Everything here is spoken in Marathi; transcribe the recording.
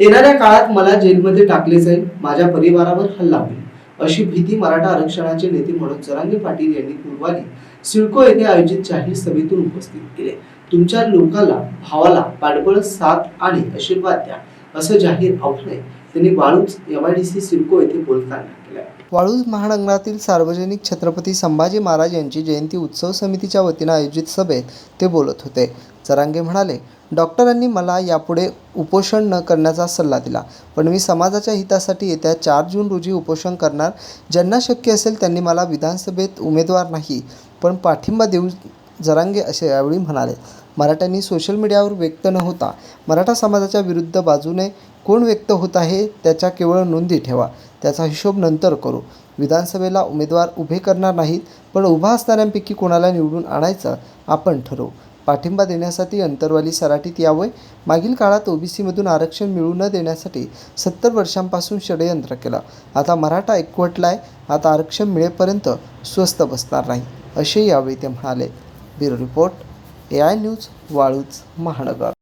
येणाऱ्या काळात मला जेलमध्ये टाकले जाईल माझ्या परिवारावर हल्ला होईल अशी भीती मराठा आरक्षणाचे नेते म्हणून जरांगे पाटील यांनी गुरुवारी सिडको येथे आयोजित जाहीर सभेतून उपस्थित केले. तुमच्या लोकाला भावाला पाठबळ साथ आणि आशीर्वाद द्या असं जाहीर आव्हान त्यांनी वाळूज एमआयडीसी सिडको येथे बोलताना केलं वाळूज महानगरातील सार्वजनिक छत्रपती संभाजी महाराज यांची जयंती उत्सव समितीच्या वतीनं आयोजित सभेत ते बोलत होते. जरांगे म्हणाले डॉक्टरांनी मला यापुढे उपोषण न करण्याचा सल्ला दिला पण मी समाजाच्या हितासाठी येत्या चार जून रोजी उपोषण करणार. ज्यांना शक्य असेल त्यांनी मला विधानसभेत उमेदवार नाही पण पाठिंबा देऊ जरांगे असे यावेळी म्हणाले. मराठ्यांनी सोशल मीडियावर व्यक्त न होता मराठा समाजाच्या विरुद्ध बाजूने कोण व्यक्त होत आहे त्याच्या केवळ नोंदी ठेवा. त्याचा हिशोब नंतर करू. विधानसभेला उमेदवार उभे करणार नाहीत पण उभा असणाऱ्यांपैकी कोणाला निवडून आणायचं आपण ठरवू. पाठिंबा देण्यासाठी अंतरवाली सराटीत यावं. मागील काळात ओबीसीमधून आरक्षण मिळू न देण्यासाठी सत्तर वर्षांपासून षडयंत्र केलं. आता मराठा एकवटला आहे आता आरक्षण मिळेपर्यंत स्वस्त बसणार नाही असे यावेळी ते म्हणाले. Bureau report A I news Waluj महानगर.